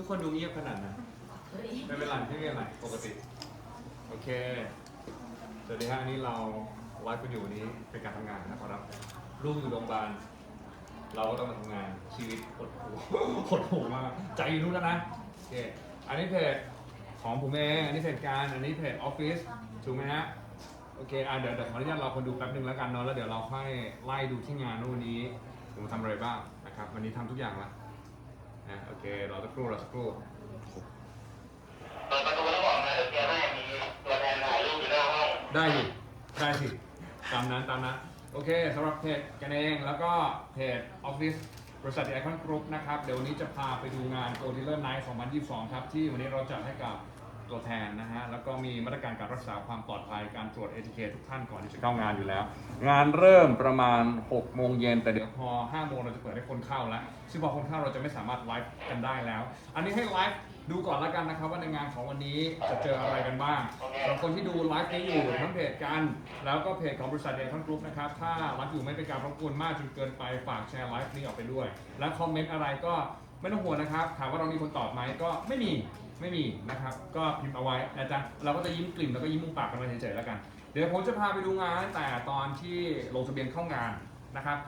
ทุกคนดูเงียบขนาดนั้นไม่เป็นไรไม่เป็นไรปกติ โอเค สวัสดีฮะอันนี้เราไลฟ์กันอยู่วันนี้เป็นการทำงานนะครับลูกอยู่โรงพยาบาลเราก็ต้องมาทำงานชีวิตหดหูหดหูมากใจอยู่นู่นแล้วนะโอเคอันนี้เพจของผมเองอันนี้เพจการอันนี้เพจออฟฟิศถูกไหมฮะโอเคอะเดี๋ยวเดี๋ยวขออนุญาตเราคนดูแป๊บหนึงแล้วกันเนาะแล้วเดี๋ยวเราค่อยไล่ดูที่งานว่าวันนี้ผมทำอะไรบ้างนะครับ วันนี้ทำทุกอย่างละ นะโอเครอสักครู่รอสักครู่เปิดประตูแล้วบอกนะเดี๋ยวแกแม่มีตัวแทนถ่ายรูปอยู่หน้าห้องได้สิได้สิตามนั้นตามนั้นโอเคสำหรับเพจกันเองแล้วก็เพจออฟฟิศบริษัทไอคอนกรุ๊ปนะครับ เดี๋ยววันนี้จะพาไปดูงาน g o d i l l e r Night 2022 ครับ ที่วันนี้เราจัดให้กับ ตัวแทนนะฮะ แล้วก็มีมาตรการการรักษาความปลอดภัยการตรวจเอทีเคทุกท่านก่อนที่จะเข้างานอยู่แล้ว งานเริ่มประมาณ6โมงเย็นแต่เดี๋ยวพอ5โมงเราจะเปิดให้คนเข้าแล้ว ซึ่งพอคนเข้าเราจะไม่สามารถไลฟ์กันได้แล้ว อันนี้ให้ไลฟ์ดูก่อนแล้วกันนะครับว่าในงานของวันนี้จะเจออะไรกันบ้างสำหรับคนที่ดูไลฟ์นี้อยู่ทั้งเพจกัน แล้วก็เพจของบริษัทเดนคอนกรุ๊ปนะครับถ้าไลฟ์อยู่ไม่เป็นการรบกวนมากจนเกินไปฝากแชร์ไลฟ์นี้ออกไปด้วย และคอมเมนต์อะไรก็ไม่ต้องห่วงนะครับ ถามว่าเรามีคนตอบไหมก็ไม่มี ไม่มีนะครับ ก็พิมพ์เอาไว้นะจ๊ะเราก็จะยิ้มกลิ่มแล้วก็ยิ้มมุมปากกันไปเฉยๆแล้วกัน เดี๋ยวผมจะพาไปดูงานตั้งแต่ตอนที่ลงทะเบียนเข้างานนะครับ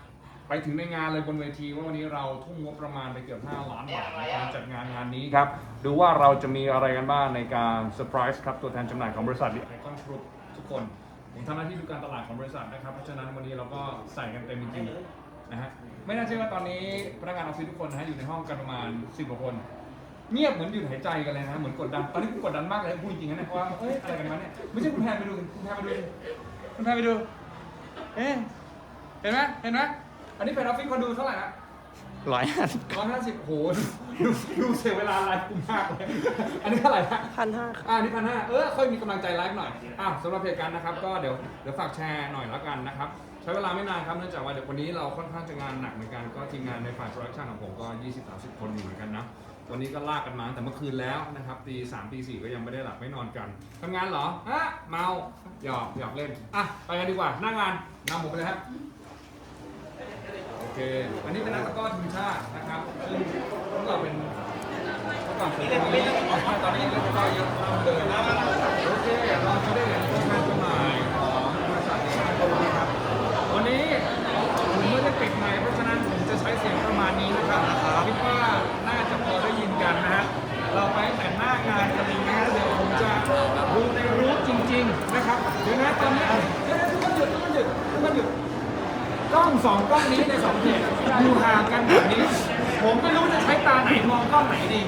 ไปถึงในงานเลยบนเวทีว่าวันนี้เราทุ่มงบประมาณไปเกือบ5ล้านบาทในการจัดงานงานนี้ครับ ดูว่าเราจะมีอะไรกันบ้างในการเซอร์ไพรส์ครับตัวแทนจำหน่ายของบริษัทไอคอนกรุ๊ปทุกคน ผมทำหน้าที่ดูการตลาดของบริษัทนะครับ เพราะฉะนั้นวันนี้เราก็ใส่กันเต็มจริงๆนะฮะไม่น่าเชื่อว่าตอนนี้พนักงานออฟฟิศทุกคนนะฮะอยู่ในห้องกันประมาณ10กว่าคน เงียบเหมือนหยุดหายใจกันเลยนะเหมือนกดดันตอนนี้ผมกดดันมากเลยพูดจริงๆนะเนี่ยว่าเอ้ยอะไรกันมาเนี่ยไม่ใช่คุณแพนไปดูคุณแพนไปดูคุณแพนไปดูเอ๊ะเห็นไหมเห็นไหมอันนี้เป็นออฟฟิศคนดูเท่าไหร่นะร้อยห้าร้อยห้าสิบโหดูดูเสียเวลาไลฟ์กูมากเลยอันนี้เท่าไหร่นะพันห้าอ่านี่พันห้าเออค่อยมีกำลังใจไลฟ์หน่อยอะสำหรับเพจกันนะครับ ก็เดี๋ยวเดี๋ยวฝากแชร์หน่อยแล้วกันนะครับใช้เวลาไม่นานครับเนื่องจากว่าเดี๋ยววันนี้เราค่อนข้างจะงานหนักเหมือนกันก็ทีมงานในฝ่ายโปรดักชันของผมก็ 20-30 คนอยู่เหมือนกันนะ วันนี้ก็ลากกันมาตั้งแต่เมื่อคืนแล้วนะครับตีสามตีสี่ก็ยังไม่ได้หลับไม่นอนกันทำงานเหรอฮะเมาหยอกหยอกเล่นอะไปกันดีกว่าหน้างานนำผมไปเลยครับโอเคอันนี้เป็นนักตะกร้อทีมชาตินะครับซึ่งพวกเราเป็นเมื่อก่อนผมตอนนี้ตอนนี้เล่นตะกร้อเยอะมากเลยโอเกล้องสองกล้องนี้ในสองเพจอยู่ห่างกันแบบนี้ ผมไม่รู้จะใช้ตาไหนมองกล้องไหนดี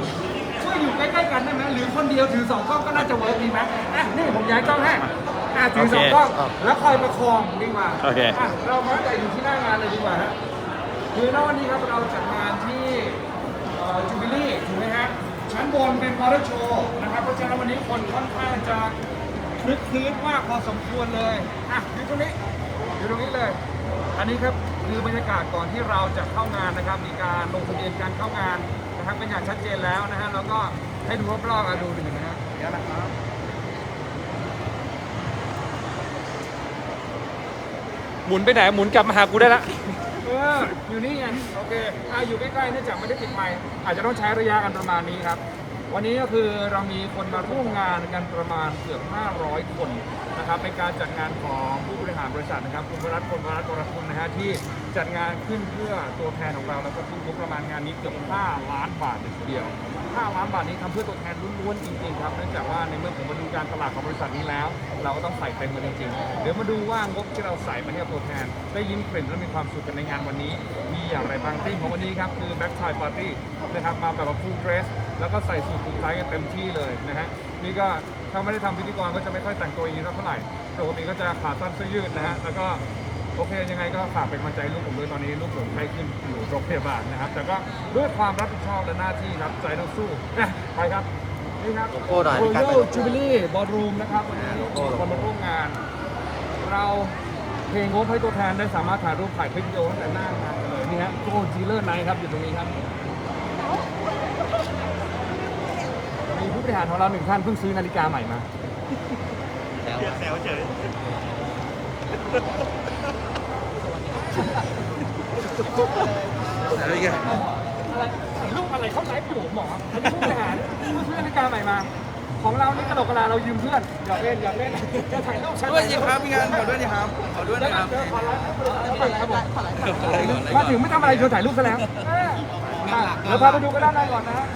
ช่วยอยู่ใกล้ๆกันได้ไหมหรือคนเดียวถือสองกล้องก็น่าจะเวิร์กดีไหมอะนี่ผมย้ายกล้องให้อะถือสองกล้องแล้วคอยประคองดีกว่าโอเค อะเรามาแต่อยู่ที่หน้างานเลยดีกว่าฮะคือณวันนี้ครับเราจัดงานที่จูบิลี่ถูกไหมฮะชั้นบนเป็นมอเตอร์โชว์นะครับเพราะฉะนั้นวันนี้คนค่อนข้างจะคลึกคลื้นมากพอสมควรเลยอะอยู่ตรงนี้อยู่ตรงนี้เลย อันนี้ครับคือบรรยากาศก่อนที่เราจะเข้างานนะครับ มีการลงทะเบียนการเข้างานนะครับเป็นอย่างชัดเจนแล้วนะฮะแล้วก็ให้ดูรอบๆอะดูหนึ่งนะฮะเดี๋ยวนะครับหมุนไปไหนหมุนกลับมาหากูได้ละเอออยู่นี่ไงโอเคอะอยู่ใกล้ๆเนื่องจากไม่ได้ปิดไมค์อาจจะต้องใช้ระยะกันประมาณนี้ครับ วันนี้ก็คือเรามีคนมาร่วมงานกันประมาณเกือบ 500 คนนะครับเป็นการจัดงานของผู้บริหารบริษัทนะครับคุณวรัตน์พลวรัตน์กรคุณนะฮะที่จัดงานขึ้นเพื่อตัวแทนของเราแล้วก็ทุ่มงบประมาณงานนี้เกือบ 5 ล้านบาทเลยทีเดียว 5 ล้านบาทนี้ทำเพื่อตัวแทนล้วนๆจริงๆครับเนื่องจากว่าในเมื่อผมมาดูการตลาดของบริษัทนี้แล้ว เราก็ต้องใส่เต็มกันจริงๆ เดี๋ยวมาดูว่างบที่เราใส่มาให้กับตัวแทน ได้ยิ้มกลิ่นและมีความสุขกันในงานวันนี้ มีอย่างไรบ้างที่ของวันนี้ครับคือ Back Tie Party นะครับมาแบบว่า full dress แล้วก็ใส่สูทผูกไทยกันเต็มที่เลยนะฮะนี่ก็ถ้าไม่ได้ทำพิธีกรก็จะไม่ค่อยแต่งตัวอย่างนี้เท่าไหร่ปกติก็จะขาสั้นเสื้อยืดนะฮะแล้วก็โอเคยังไงก็ฝากเป็นกำลังใจลูกผมด้วยตอนนี้ลูกผมไข้ขึ้นอยู่โรงพยาบาลนะครับ แต่ก็ด้วยความรับผิดชอบและหน้าที่ครับใจต้องสู้นะไปครับนี่ครับโลโก้หน่อยพี่กั Royal นโลโก้ Jubilee Ballroom นะครับวันนี้โลโก้คนมาร่วมงาน เราเพลงงบให้ตัวแทนได้สามารถถ่ายรูปถ่ายคลิปวิดีโอตั้งแต่หน้างานกันเลยนี่ฮะโกจีเลอร์ไนท์ครับอยู่ตรงนี้ครับ มีผู้บริหารของเราหนึ่งท่านเพิ่งซื้อนาฬิกาใหม่มา แล้วแซวเฉยอะไรกันอะไรลูกอะไรเขาไลฟ์อยู่หมออันนี้ผู้บริหารผู้ซื้อนาฬิกาใหม่มา ของเรานี่กระดกกระลาเรายืมเพื่อน อยากเล่นอยากเล่นจะถ่ายรูปชั้นด้วยสิครับพี่งานขอด้วยสิครับขอด้วยนะครับขอไลฟ์ครับผมมาถึงไม่ทำอะไรชวนถ่ายรูปซะแล้วเดี๋ยวพาไปดูกันด้านในก่อนนะ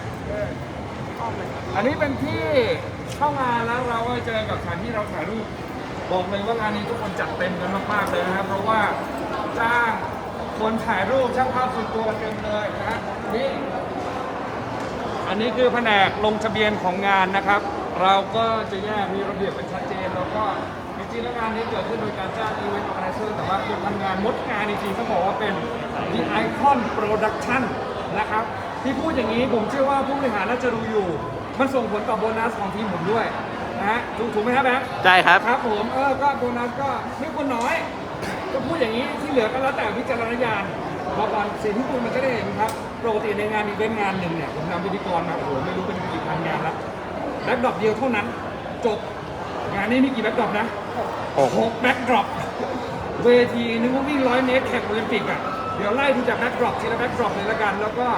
เอออันนี้เป็นที่เข้างานแล้วเราก็เจอกับสถานที่เราถ่ายรูปบอกเลยว่างานนี้ทุกคนจัดเต็มกันมากๆเลยนะครับเพราะว่าจ้างคนถ่ายรูปช่างภาพส่วนตัวเต็มเลยนะฮะนี่อันนี้คือแผนกลงทะเบียนของงานนะครับ เราก็จะแยกมีระเบียบเป็นชัดเจน แล้วก็จริงๆแล้วงานนี้เกิดขึ้นโดยการจ้างอีเวนต์ออแกไนเซอร์แต่ว่าคนทำงานมดงานจริงๆต้องบอกว่าเป็น The Icon Production นะครับ ที่พูดอย่างนี้ผมเชื่อว่าผู้บริหารน่าจะรู้อยู่ มันส่งผลต่อโบนัสของทีมผมด้วยนะฮะถูกถูกไหมครับแบงค์ใช่ครับ ครับผมเออก็โบนัสก็ไม่ควรน้อย ก็พูดอย่างนี้ที่เหลือก็แล้วแต่วิจารณญาณพอก่อนสิ่งที่คุณมันก็ได้เห็นครับปกติในงานอีเวนต์งานหนึ่งเนี่ยผมนำพิธีกรมาโอ้โหไม่รู้เป็นกี่พันงานแล้วแบ็คดรอปเดียวเท่านั้น จบงานนี้มีกี่แบ็คดรอปนะโอ้โหหกแบ็คดรอปเวทีนึกว่าวิ่งร้อยเมตรแข่งโอลิมปิกอะ เดี๋ยวไล่ดูจากแบ็คดรอปทีละแบ็คดรอปเลยละกัน แล้วก็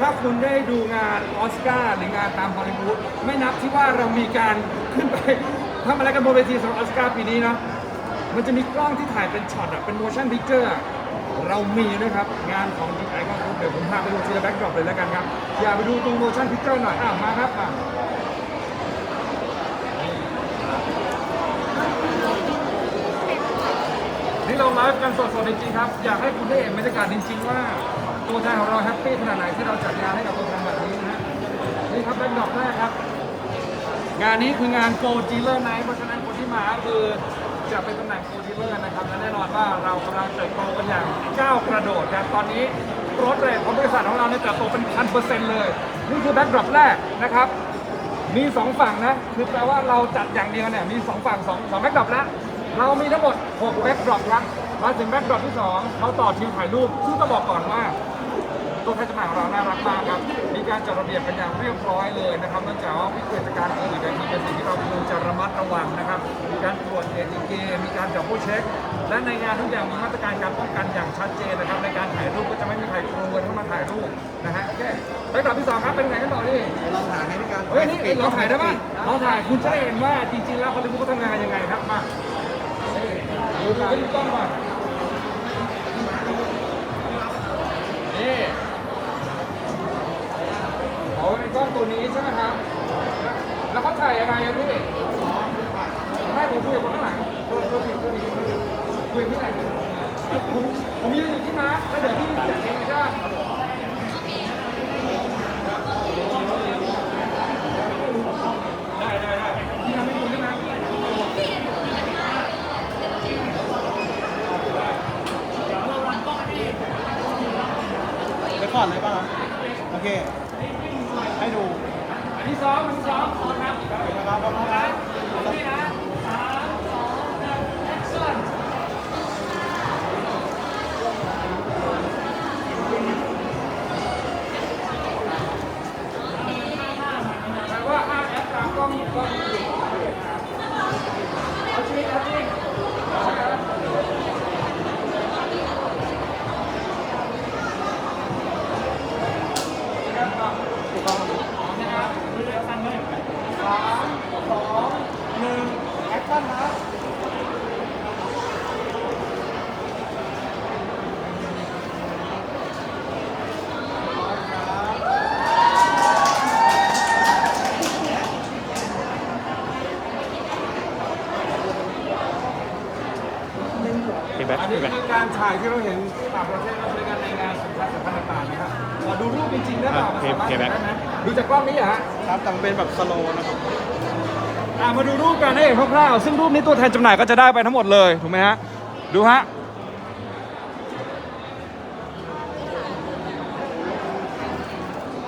ถ้าคุณได้ดูงานออสการ์หรืองานตามฮอลลีวูดไม่นับที่ว่าเรามีการขึ้นไปทำอะไรกันบนเวทีสำหรับออสการ์ปีนี้นะมันจะมีกล้องที่ถ่ายเป็นช็อตอะเป็น motion picture อะเรามีนะครับ งานของ d ีไอคอนเดี๋ยวผมพาไปดูทีละแบ็กดรอปเลยแล้วกันครับ อย่าไปดูตรง motion picture หน่อยอ้าวมาครับมา นี่เราไลฟ์กันสดๆจริงๆครับ อยากให้คุณได้เห็นบรรยากาศจริงๆว่า ตัวแทนของเราแฮปปี้ขนาดไหนที่เราจัดงานให้กับตัวแทนแบบนี้นะฮะนี่ครับแบ็กดอปแรกครับ งานนี้คืองานโกจีเลอร์ไนท์เพราะฉะนั้นคนที่มาคือจะเป็นตำแหน่งโกจีเลอร์นะครับและแน่นอนว่าเรากำลังเติบโตกันอย่างก้าวกระโดดครับตอนนี้รถเรทของบริษัทของเราเนี่ยเติบโตเป็นพันเปอร์เซ็นต์เลย นี่คือแบ็กดรอปแรกนะครับมีสองฝั่งนะคือแปลว่าเราจัดอย่างเดียวเนี่ยมีสองฝั่งสองสองแบ็กดรอปแล้ว เรามีทั้งหมด 6 แบ็กดรอปครับ มาถึงแบ็กดรอปที่สองเขาต่อคิวถ่ายรูป ซึ่งต้องบอกก่อนว่า ตัวแทนจำหน่ายของเราน่ารักมากครับ มีการจัดระเบียบกันอย่างเรียบร้อยเลยนะครับเนื่องจากว่าวิกฤตการณ์โควิดนี่เป็นสิ่งที่เราควรจะระมัดระวังนะครับ มีการตรวจเอทีเคมีการดับเบิลเช็ค และในงานทุกอย่างมีมาตรการการป้องกันอย่างชัดเจนนะครับ ในการถ่ายรูปก็จะไม่มีใครกลัวเข้ามาถ่ายรูปนะฮะโอเคไปต่อที่สองครับเป็นไงกันต่อนี่ลองถ่ายให้พี่การเฮ้ยนี่เราถ่ายได้ป่ะเราถ่ายคุณจะได้เห็นว่าจริงๆแล้วเขาเรียนรู้เขาทำงานยังไงครับ มานี่ดูดูดูกล้องก่อนนี่ โอ้ในกล้องตัวนี้ใช่ไหมครับ แล้วเขาถ่ายยังไงอะพี่ให้ผมคุยกับคนข้างหลังตัวตัวผิดตัวนี้คุยกับพี่ไหนผมผมยืนอยู่ที่ม้าแล้วเดี๋ยวพี่จัดเองใช่ไหมได้ได้ได้พี่ทำให้คุณได้ไหม ไป ก่อนเลยป่ะโอเค ให้ดูอันที่สองอันที่สองขอครับครับครับครับนี่นะสามสองหนึ่ง action แปลว่าห้ามแอปตามกล้องกล้องอยู่เอาจริงเอาจริงนะครับเร็วกันเลยสามสองหนึ่งแอคชั่นนะอันนี้คือการถ่ายที่เราเห็นต่างประเทศเราใช้กันในงานสำคัญสำคัญต่างๆนะครับขอดูรูปจริงๆได้เปล่ามันสามารถเห็นได้ไหมดูจากกล้องนี้เหรอฮะ ครับแต่มัน เป็นแบบสโลว์นะครับอะมาดูรูปกันให้เห็นคร่าวๆซึ่งรูปนี้ตัวแทนจำหน่ายก็จะได้ไปทั้งหมดเลยถูกไหมฮะดูฮะ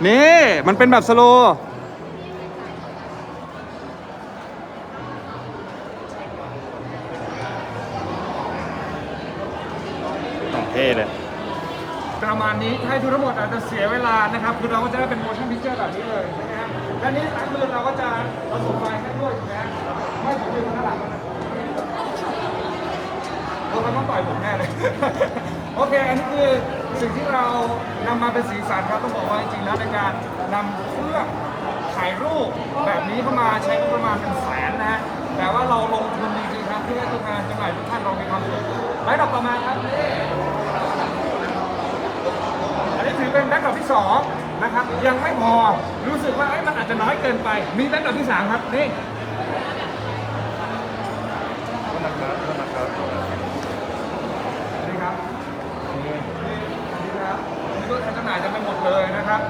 นี่มันเป็นแบบสโลว์ต้องเท่เลยประมาณนี้ถ้าให้ดูทั้งหมดอาจจะเสียเวลานะครับ คือเราก็จะได้เป็น motion picture แบบนี้เลยนะฮะ และนี้ซ้ายมือเราก็จะผสมไฟให้ด้วยถูกไหมฮะไม่ผมยืนข้างหลังนะเราต้องต่อยผมแน่เลย โอเค อันนี้คือสิ่งที่เรานำมาเป็นสีสันครับต้องบอกว่าจริงๆแล้วในการนำเครื่องถ่ายรูปแบบนี้เข้ามาใช้ประมาณเป็นแสนนะฮะ แต่ว่าเราลงทุนจริงๆครับเพื่อให้ตัวแทนจำหน่ายทุกท่านเรามีความสุขไลฟ์ดอกต่อมาครับ อันนี้ถือเป็นแบ็คดอกที่สอง นะครับ ยังไม่พอรู้สึกว่าเอ้ยมันอาจจะน้อยเกินไป มีแบ็คดอกที่สามครับนี่นี่ครับนี่นี่ครับมีรถจำหน่ายจะไปหมดเลยนะครับ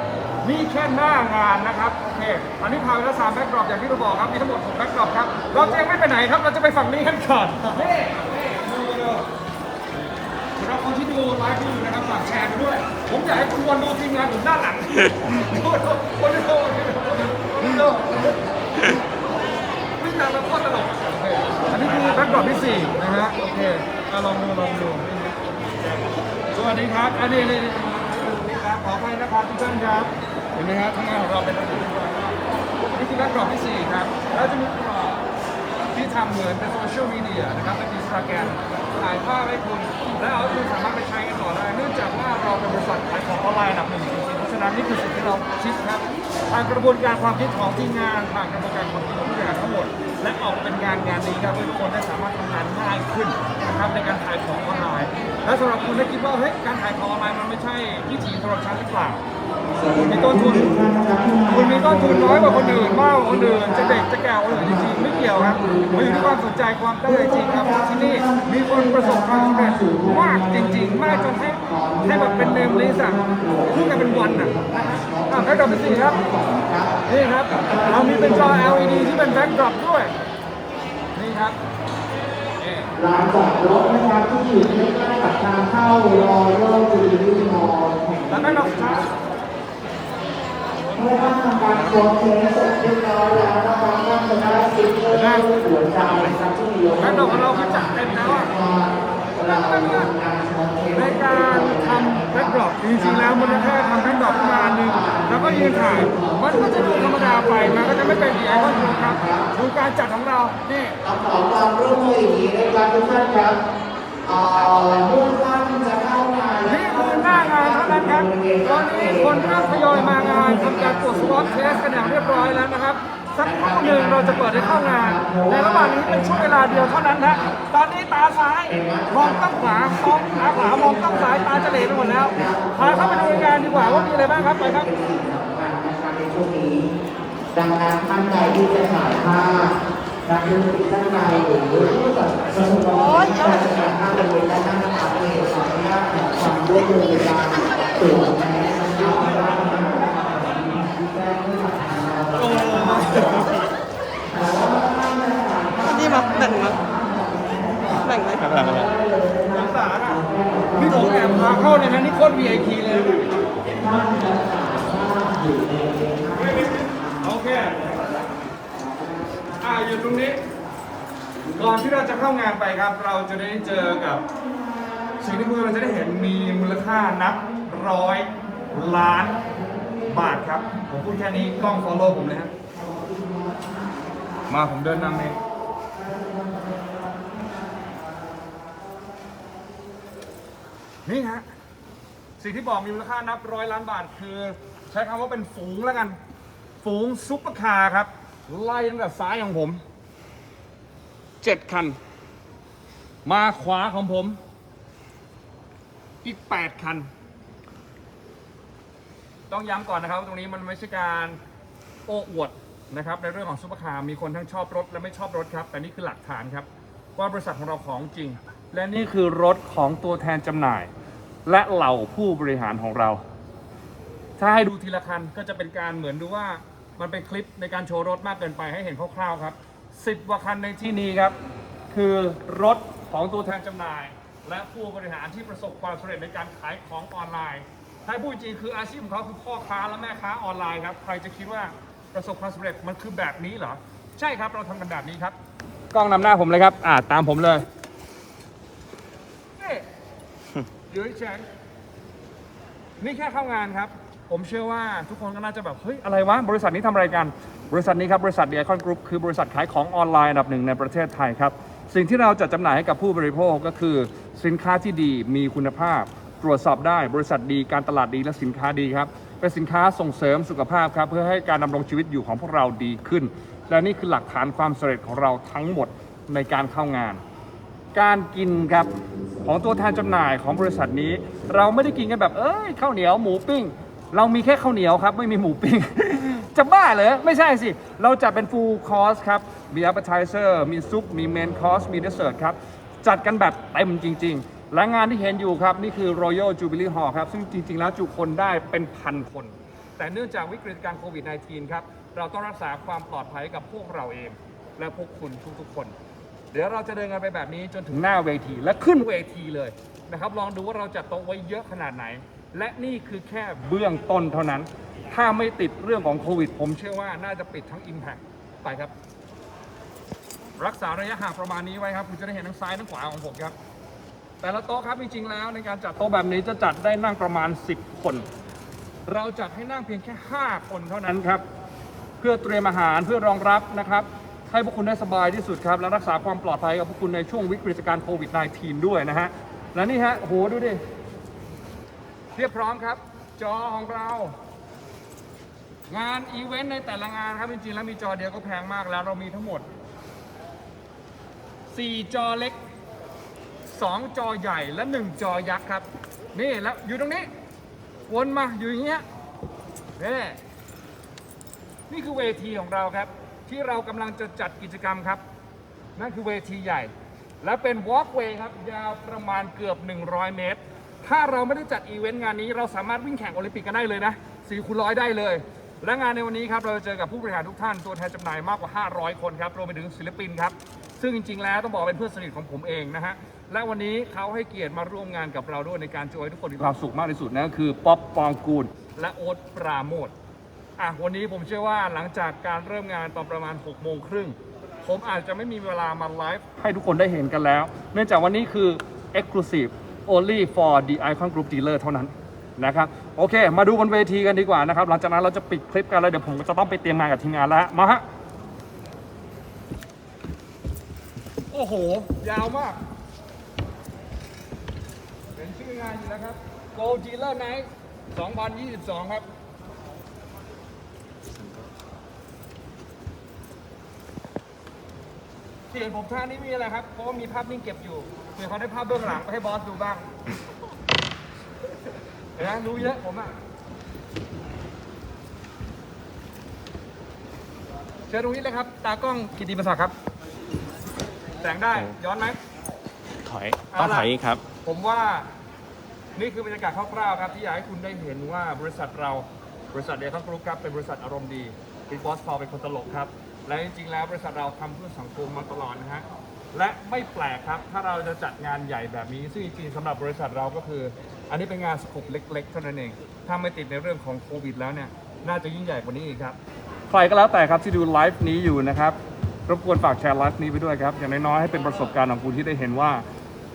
นี่แค่หน้างานนะครับโอเคตอนนี้พาไปแล้วสามแบ็กดรอปอย่างที่เราบอกครับมีทั้งหมดหกแบ็กดรอปครับเราจะยังไม่ไปไหนครับเราจะไปฝั่งนี้กันก่อนนี่นี่ดูดูสำหรับคนที่ ดูไลฟ์อยู่นะครับฝากแชร์ไปด้วย ผมอยากให้คุณวนดูทีมงานผมด้านหลังดูดูคนดูดูดูวิ่งตามมาโคตรตลกอันนี้คือแบ็กดรอปที่สี่นะฮะโอเคลองดูลองดูสวัสดีครับอันนี้นี่นี่ครับขออภัยนะครับทุกท่านครับเห็นไหมครับทำงานของเราเป็นระเบียบนี้นี่คือแบ็คกรอบที่สี่ครับแล้วจะมีกรอบที่ทำเหมือนเป็นโซเชียลมีเดียนะครับเป็นอินสตาแกรมถ่ายภาพให้คุณแล้วเอาคุณสามารถ ทขายอันดับหนึ่งจริงเพราะฉะนั้นนี่คือสิ่งที่เราคิดครับผ่านกระบวนการความคิดของทีมงานผ่านกระบวนการความคิดของผู้บริหารทั้งหมด และออกเป็นงานงานนี้ครับเพื่อทุกคนได้สามารถทำงานง่ายขึ้นนะครับในการขายของออนไลน์ และสำหรับคุณที่คิดว่าเฮ้ยการขายของออนไลน์มันไม่ใช่วิถีสำหรับฉันหรือเปล่า มีต้นทุน คุณมีต้นทุนน้อยกว่าคนอื่นมากกว่าคนอื่น จะเด็กจะแก่กว่าคนอื่นจริงๆไม่เกี่ยวครับมันอยู่ที่ความสนใจความตั้งใจจริงครับที่นี่มีคนประสบความสำเร็จมากจริง ๆ มากจนให้ให้แบบเป็นเนมลิสต์อะพูดกันเป็นวันอะอะแบ็คดรอปที่สี่ครับนี่ครับเรามีเป็นจอ LED ที่เป็นแบ็คดรอปด้วยนี่ครับนี่ร้านจอดรถนะครับที่อยู่ใกล้ๆกับทางเข้ารอเริ่มจูดิลี่มอลล์แห่งแล้วแบ็คดรอปสุดท้าย เมื่อท่านทำการโพสเทสเสดเรียบร้อยแล้วนะครับท่านจะได้สติ๊กเกอร์รูปหัวใจนะครับที่มีโลแบ็คดรโก้อปของเราคือจัดเต็มแล้วอะเรทำการโพสเทสในการทำแบ็คดรอปจริงๆแล้วมันแค่ทำแบ็คดรอปขึ้นมาอันหนึ่งแล้วก็ยืนถ่ายมันก็จะดูธรรมดาไปมันก็จะไม่เป็นไอคอนครับดูการจัดของเรานี่ขอความร่วมมืออย่างนี้นะครับทุกท่านครับเอ่อเมื่อท่านางานเท่านั้นครับตอนนี้คนเริ่มทยอยมางานทำการตรวจสวอปเทสกันอย่างเรียบร้อยแล้วนะครับ สักครู่หนึ่งเราจะเปิดให้เข้างาน ในระหว่างนี้เป็นช่วงเวลาเดียวเท่านั้นนะตอนนี้ตาซ้ายมองต้องขวามองตาขวามองต้องซ้ายตาเหลไปหมดแล้วพาเข้าไปดูงานดีกว่าว่ามีอะไรบ้างครับไปครับนะครับในช่วงนี้ดังนั้นท่านใดที่จะถ่ายภาพนักดนตรีท่านใดหรือผู้สนับสนุก ตรวจแมสนะครับแจ้งเพื่อสัมพันธ์เรานี่มาแบ่งมาแบ่งไหมสงสารอะนี่ผมแอบพาเข้าเนี่ยนะนี่โคตร VIP เลย โอเค อ่าอยู่ตรงนี้ ก่อนที่เราจะเข้างานไปครับ เราจะได้เจอกับ สิ่งที่พวกเราจะได้เห็นมีมูลค่านับ ร้อยล้านบาทครับ ผมพูดแค่นี้กล้อง follow ผมเลยฮะมาผมเดินนำเองนี่ฮะสิ่งที่บอกมีมูลค่านับร้อยล้านบาท คือ ใช้คำว่าเป็นฝูงแล้วกัน ฝูงซุปเปอร์คาร์ครับ ไล่ตั้งแต่ซ้ายของผมเจ็ดคัน มาขวาของผม อีก8คัน ต้องย้ำก่อนนะครับว่าตรงนี้มันไม่ใช่การโอ้อวดนะครับในเรื่องของซุปเปอร์คาร์มีคนทั้งชอบรถและไม่ชอบรถครับ แต่นี่คือหลักฐานครับ ว่าบริษัทของเราของจริง และนี่คือรถของตัวแทนจำหน่าย และเหล่าผู้บริหารของเรา ถ้าให้ดูทีละคันก็จะเป็นการเหมือนดูว่ามันเป็นคลิปในการโชว์รถมากเกินไปให้เห็นคร่าวๆครับสิบกว่าคันในที่นี้ครับ คือรถของตัวแทนจำหน่าย และผู้บริหารที่ประสบความสำเร็จในการขายของออนไลน์ ถ้าให้พูดจริงคืออาชีพของเขาคือพ่อค้าและแม่ค้าออนไลน์ครับ ใครจะคิดว่าประสบความสำเร็จมันคือแบบนี้เหรอ ใช่ครับเราทำกันแบบนี้ครับ กล้องนำหน้าผมเลยครับ อ่าตามผมเลย นี่อยู่เฉยๆนี่แค่เข้างานครับ ผมเชื่อว่าทุกคนก็น่าจะแบบ เฮ้ย อะไรวะ บริษัทนี้ทำอะไรกัน บริษัทนี้ครับ บริษัท The Icon Group คือบริษัทขายของออนไลน์อันดับหนึ่งในประเทศไทยครับ สิ่งที่เราจะจำหน่ายให้กับผู้บริโภคก็คือ สินค้าที่ดีมีคุณภาพ ตรวจสอบได้บริษัทดีการตลาดดีและสินค้าดีครับเป็นสินค้าส่งเสริมสุขภาพครับเพื่อให้การดำรงชีวิตอยู่ของพวกเราดีขึ้น และนี่คือหลักฐานความสำเร็จของเราทั้งหมดในการเข้างาน การกินครับของตัวแทนจำหน่ายของบริษัทนี้ เราไม่ได้กินกันแบบเอ้ยข้าวเหนียวหมูปิ้ง เรามีแค่ข้าวเหนียวครับ ไม่มีหมูปิ้ง จะบ้าเหรอไม่ใช่สิ เราจัดเป็น full course ครับ มี appetizer มีซุปมี main course มี dessert ครับ จัดกันแบบเต็มจริง ๆ และงานที่เห็นอยู่ครับ นี่คือ Royal Jubilee Hall ครับ ซึ่งจริง ๆ แล้วจุคนได้เป็นพันคน แต่เนื่องจากวิกฤตการณ์โควิด -19 ครับ เราต้องรักษาความปลอดภัยกับพวกเราเอง และพวกคุณทุกๆคน เดี๋ยวเราจะเดินกันไปแบบนี้จนถึงหน้าเวที และขึ้นเวทีเลยนะครับ ลองดูว่าเราจัดโต๊ะไว้เยอะขนาดไหน และนี่คือแค่เบื้องต้นเท่านั้น ถ้าไม่ติดเรื่องของโควิด ผมเชื่อว่าน่าจะปิดทั้ง Impact ไปครับ รักษาระยะห่างประมาณนี้ไว้ครับ คุณจะได้เห็นทั้งซ้ายทั้งขวาของผมครับ แต่ละโต๊ะครับจริงๆแล้วในการจัดโต๊ะแบบนี้จะจัดได้นั่งประมาณ 10 คน เราจัดให้นั่งเพียงแค่ 5 คนเท่านั้นครับ เพื่อเตรียมอาหารเพื่อรองรับนะครับ ให้พวกคุณได้สบายที่สุดครับ และรักษาความปลอดภัยกับพวกคุณในช่วงวิกฤตการณ์โควิด -19 ด้วยนะฮะ และนี่ฮะโอ้โหดูดิเรียบพร้อมครับ จอของเรา งานอีเวนต์ในแต่ละงานครับจริงๆแล้วมีจอเดียวก็แพงมากแล้วเรามีทั้งหมด 4 จอเล็ก 2 จอใหญ่และ 1 จอยักษ์ครับ นี่แล้วอยู่ตรงนี้ วนมาอยู่อย่างเงี้ยนี่นี่คือเวทีของเราครับ ที่เรากำลังจะจัดกิจกรรมครับ นั่นคือเวทีใหญ่ และเป็น walkway ครับ ยาวประมาณเกือบ 100 เมตร ถ้าเราไม่ได้จัดอีเวนต์งานนี้ เราสามารถวิ่งแข่งโอลิมปิกกันได้เลยนะ4คูณร้อยได้เลย และงานในวันนี้ครับ เราจะเจอกับผู้บริหารทุกท่านตัวแทนจำหน่ายมากกว่า 500 คนครับรวมไปถึงศิลปินครับ ซึ่งจริงๆ แล้วต้องบอกเป็นเพื่อนสนิทของผมเองนะฮะ และวันนี้เขาให้เกียรติมาร่วมงานกับเราด้วยในการช่วยให้ทุกคนมีความสุขมากที่สุดนั่นก็คือป๊อปปองกูล และโอ๊ตปราโมทอะวันนี้ผมเชื่อว่าหลังจากการเริ่มงานตอนประมาณ6โมงครึ่งผมอาจจะไม่มีเวลามาไลฟ์ให้ทุกคนได้เห็นกันแล้ว เนื่องจากวันนี้คือ Exclusive only for the Icon Group Dealer เท่านั้นนะครับโอเค มาดูบนเวทีกันดีกว่านะครับ หลังจากนั้นเราจะปิดคลิปกันแล้วเดี๋ยวผมจะต้องไปเตรียมงานกับทีมงานแล้วมาฮะ โอ้โห ยาวมาก เป็นชื่องานอยู่แล้วครับ Go Dealer Night 2022 ครับ ที่เห็นผมท่านี่มีอะไรครับ เพราะว่ามีภาพนิ่งเก็บอยู่เผื่อเขาได้ภาพเบื้องหลังไปให้บอสดูบ้างเห็นไหมรู้เยอะผมอะ เชิญตรงนี้เลยครับ ตากล้องกิติมศักดิ์ครับ แสงได้ย้อนไหม ถอยต้องถอยอีกครับ ผมว่านี่คือบรรยากาศคร่าวๆครับที่อยากให้คุณได้เห็นว่าบริษัทเราบริษัทเดลต้ากรุ๊ปครับเป็นบริษัทอารมณ์ดีบิ๊กบอสพอเป็นคนตลกครับ และจริงๆแล้วบริษัทเราทำเพื่อสังคมมาตลอดนะฮะและไม่แปลกครับ ถ้าเราจะจัดงานใหญ่แบบนี้ ซึ่งจริงๆสำหรับบริษัทเราก็คือ อันนี้เป็นงานสกุปเล็กๆเท่านั้นเองถ้าไม่ติดในเรื่องของโควิดแล้วเนี่ยน่าจะยิ่งใหญ่กว่านี้อีกครับ ใครก็แล้วแต่ครับที่ดูไลฟ์นี้อยู่นะครับ รบกวนฝากแชร์ไลฟ์นี้ไปด้วยครับ อย่างน้อยๆให้เป็นประสบการณ์ของคุณที่ได้เห็นว่า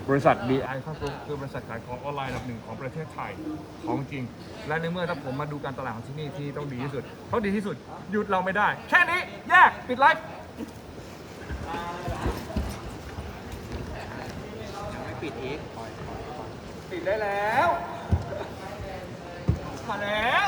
บริษัท BI ครอบคือบริษัทขายของออนไลน์อันดับหนึ่งของประเทศไทยของจริง และในเมื่อถ้าผมมาดูการตลาดของที่นี่ที่ต้องดีที่สุดเพราดีที่สุดหยุดเราไม่ได้ แค่นี้แยกปิดไลฟ์ไม่ปิดอีกปิดได้แล้วมาแล้ว